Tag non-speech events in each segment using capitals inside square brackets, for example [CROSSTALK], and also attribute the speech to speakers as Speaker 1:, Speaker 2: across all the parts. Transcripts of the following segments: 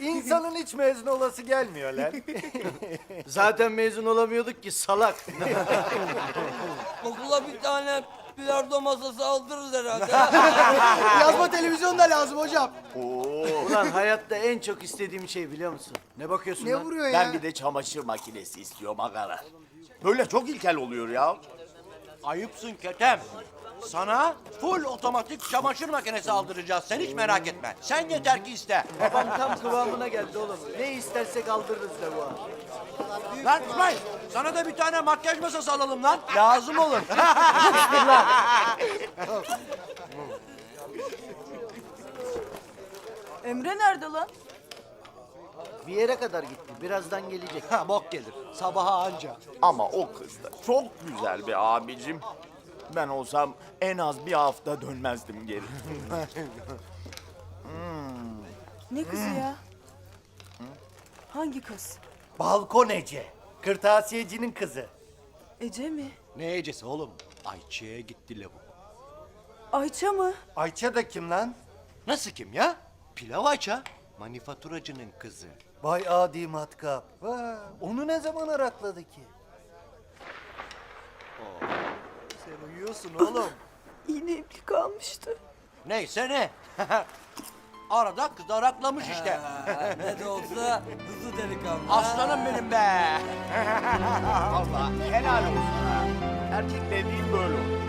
Speaker 1: İnsanın hiç mezun olası gelmiyor lan. [LAUGHS]
Speaker 2: Zaten mezun olamıyorduk ki salak. [LAUGHS]
Speaker 3: Okula bir tane bilardo masası aldırırız herhalde. [LAUGHS]
Speaker 4: Yazma televizyon da lazım hocam.
Speaker 2: Ulan hayatta en çok istediğim şey biliyor musun? Ne bakıyorsun
Speaker 4: Ne
Speaker 2: lan?
Speaker 4: vuruyor ya?
Speaker 5: Ben bir de çamaşır makinesi istiyorum agara. Böyle çok ilkel oluyor ya.
Speaker 6: Ayıpsın Ketem. Sana full otomatik çamaşır makinesi aldıracağız. Sen hiç merak etme. Sen yeter ki iste.
Speaker 2: Babam tam kıvamına geldi oğlum. Ne istersek aldırırız da bu an.
Speaker 6: Lan İsmail sana da bir tane makyaj masası alalım lan. Lazım olur. [LAUGHS]
Speaker 7: Emre nerede lan?
Speaker 2: Bir yere kadar gitti. Birazdan gelecek.
Speaker 4: Ha bok gelir. Sabaha anca.
Speaker 5: Ama o kız da çok güzel bir abicim. Ben olsam en az bir hafta dönmezdim geri.
Speaker 7: Ne kızı ya? Hangi kız?
Speaker 1: Balkon Ece. Kırtasiyecinin kızı.
Speaker 7: Ece mi?
Speaker 4: Ne ecesi oğlum? Ayçiçeğe gitti lavuk.
Speaker 7: Ayça mı?
Speaker 1: Ayça da kim lan?
Speaker 4: Nasıl kim ya? Pilav Ayça. Manifaturacının kızı.
Speaker 1: Vay adi matkap. Vay, onu ne zaman arakladı ki?
Speaker 4: Sen uyuyorsun oğlum.
Speaker 7: Yine iplik almıştı.
Speaker 6: Neyse ne. [LAUGHS] Arada kızaraklamış işte.
Speaker 3: ne de olsa hızlı delikanlı.
Speaker 6: Aslanım benim be. [LAUGHS]
Speaker 5: Allah helal olsun ha. Erkek dediğin böyle olur.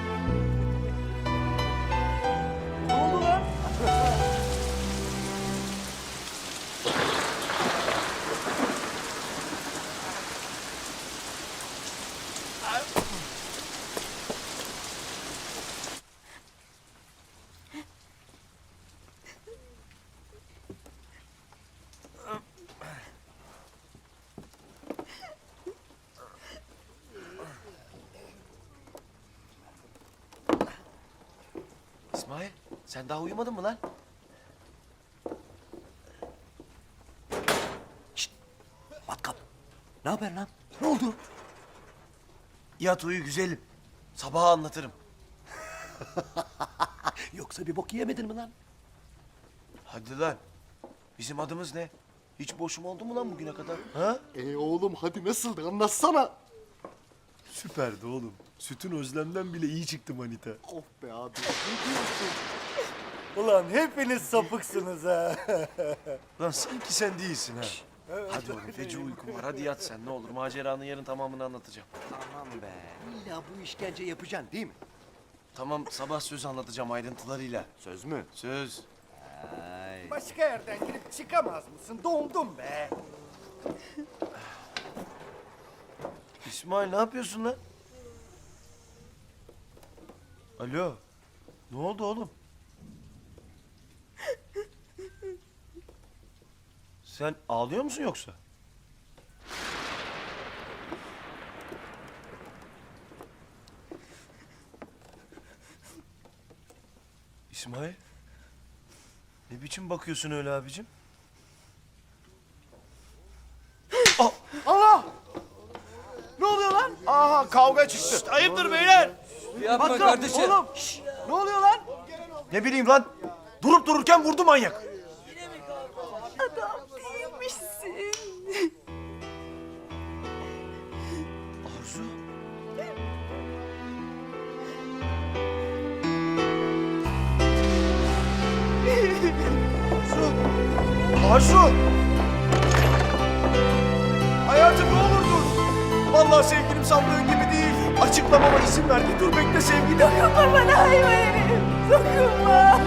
Speaker 8: Sen daha uyumadın mı lan?
Speaker 4: Matkap. Ne haber lan? Ne oldu?
Speaker 8: Yat uyu güzelim. Sabaha anlatırım. [LAUGHS]
Speaker 4: Yoksa bir bok yemedin mi lan?
Speaker 8: Hadi lan. Bizim adımız ne? Hiç boşum oldu mu lan bugüne kadar? Ha?
Speaker 9: E oğlum hadi nasıldı anlatsana.
Speaker 10: Süperdi oğlum. Sütün özlemden bile iyi çıktı manita.
Speaker 9: Of be abi. Ne diyorsun?
Speaker 1: Ulan hepiniz sapıksınız ha. [LAUGHS]
Speaker 8: Lan sanki sen değilsin ha. Hadi oğlum feci uykum var. Hadi yat sen ne olur. Maceranın yarın tamamını anlatacağım.
Speaker 4: Aman be. İlla bu işkence yapacaksın değil mi?
Speaker 8: Tamam sabah söz anlatacağım ayrıntılarıyla.
Speaker 4: Söz mü?
Speaker 8: Söz.
Speaker 1: Başka yerden girip çıkamaz mısın? Dondum be. [SIGHS]
Speaker 8: İsmail ne yapıyorsun lan? Alo. Ne oldu oğlum? Sen ağlıyor musun yoksa? İsmail. Ne biçim bakıyorsun öyle abicim? [GASPS]
Speaker 5: Aha kavga çıktı.
Speaker 8: Ayıptır beyler.
Speaker 3: Yapma kardeşim.
Speaker 8: Oğlum. şşş, ne oluyor lan? Ne bileyim lan. Durup dururken vurdu manyak. Arzu. Arzu. Arzu. Hayatım ne olur dur. Vallahi sevgilim sandığın gibi değil. Açıklamama izin ver. Bir dur bekle sevgilim.
Speaker 7: Dokunma bana hayvan herif. Dokunma.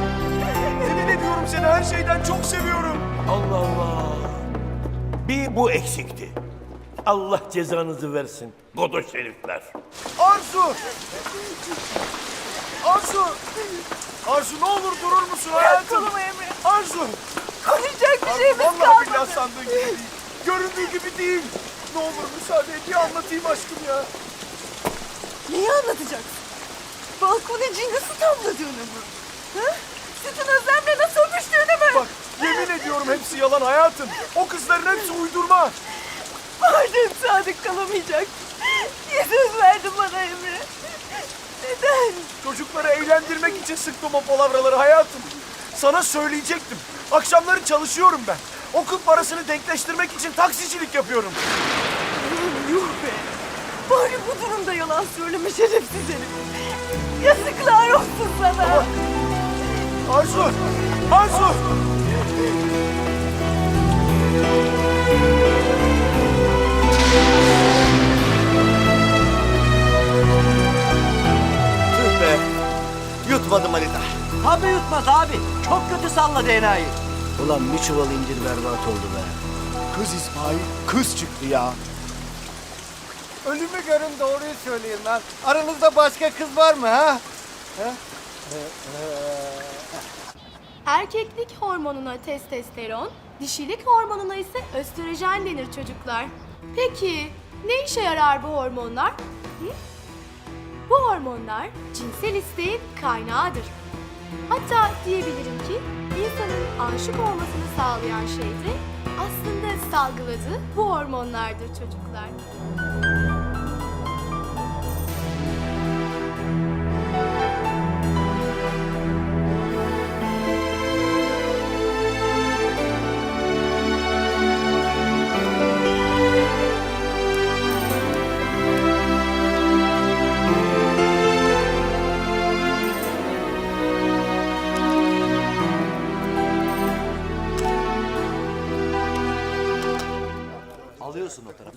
Speaker 8: Yemin ediyorum seni her şeyden çok seviyorum.
Speaker 11: Allah Allah. Bir bu eksikti. Allah cezanızı versin. Godoş herifler.
Speaker 8: Arzu. Arzu. Arzu ne olur durur musun hayatım?
Speaker 7: Kolumu Emre.
Speaker 8: Arzu.
Speaker 7: Konuşacak bir şeyimiz
Speaker 8: Vallahi
Speaker 7: kalmadı.
Speaker 8: billahi sandığın gibi değil. Göründüğü gibi değil. Ne olur müsaade et bir anlatayım aşkım ya.
Speaker 7: Neyi anlatacaksın? Balkoneciyi nasıl tavladığını mı? Ha? Sütün özlemle nasıl öpüştüğünü mü?
Speaker 8: Bak yemin ediyorum hepsi yalan hayatım. O kızların hepsi uydurma.
Speaker 7: Madem sadık kalamayacaksın. Niye söz verdin bana Emre? Neden?
Speaker 8: Çocukları eğlendirmek için sıktım o palavraları hayatım. Sana söyleyecektim. Akşamları çalışıyorum ben. Okul parasını denkleştirmek için taksicilik yapıyorum.
Speaker 7: Yuh be. Bari bu durumda yalan söyleme şerefsiz herif. Yazıklar olsun sana.
Speaker 8: Arzu! Arzu!
Speaker 4: Tüh be. Yutmadı manita.
Speaker 6: Tabii yutmaz abi. Çok kötü salladı enayi.
Speaker 2: Ulan bir çuval incir berbat oldu be.
Speaker 5: Kız İsmail kız çıktı ya.
Speaker 1: Ölümü görün doğruyu söyleyin lan. Aranızda başka kız var mı ha?
Speaker 12: Erkeklik hormonuna testosteron, dişilik hormonuna ise östrojen denir çocuklar. Peki ne işe yarar bu hormonlar? Hı? Bu hormonlar cinsel isteğin kaynağıdır. Hatta diyebilirim ki insanın aşık olmasını sağlayan şey de aslında salgıladığı bu hormonlardır çocuklar.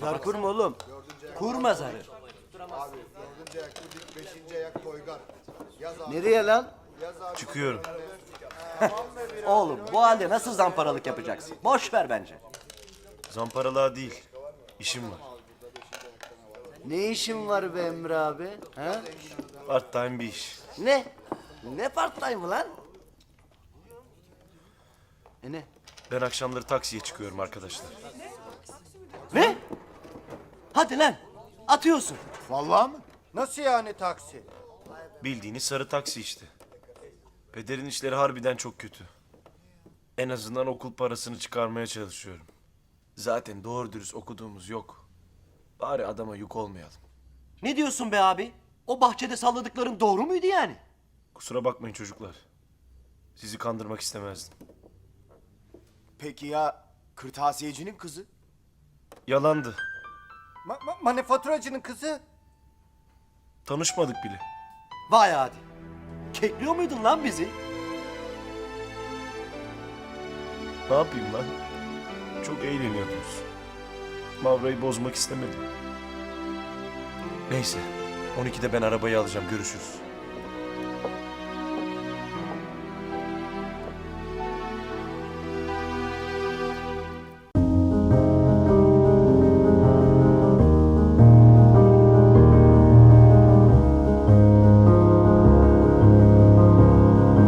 Speaker 2: Zar kurma oğlum.
Speaker 6: Kurma zarı.
Speaker 2: Nereye lan?
Speaker 8: Çıkıyorum.
Speaker 6: Oğlum bu halde nasıl zamparalık yapacaksın? Boş ver bence.
Speaker 8: Zamparalığa değil. işim var.
Speaker 2: Ne işin var be Emre abi? Ha?
Speaker 8: Part time bir iş.
Speaker 2: Ne? Ne part time lan? E ne?
Speaker 8: Ben akşamları taksiye çıkıyorum arkadaşlar.
Speaker 6: Ne? Hadi lan. Atıyorsun.
Speaker 5: Vallahi mı?
Speaker 1: Nasıl yani taksi?
Speaker 8: Bildiğiniz sarı taksi işte. Pederin işleri harbiden çok kötü. En azından okul parasını çıkarmaya çalışıyorum. Zaten doğru dürüst okuduğumuz yok. Bari adama yük olmayalım.
Speaker 6: Ne diyorsun be abi? O bahçede salladıkların doğru muydu yani?
Speaker 8: Kusura bakmayın çocuklar. Sizi kandırmak istemezdim.
Speaker 5: Peki ya kırtasiyecinin kızı?
Speaker 8: Yalandı.
Speaker 1: Ma- ma- manifaturacının kızı?
Speaker 8: Tanışmadık bile.
Speaker 6: Vay hadi. Kekliyor muydun lan bizi?
Speaker 8: Ne yapayım lan? Çok eğleniyordunuz. Mavra'yı bozmak istemedim. Neyse. 12'de ben arabayı alacağım. Görüşürüz.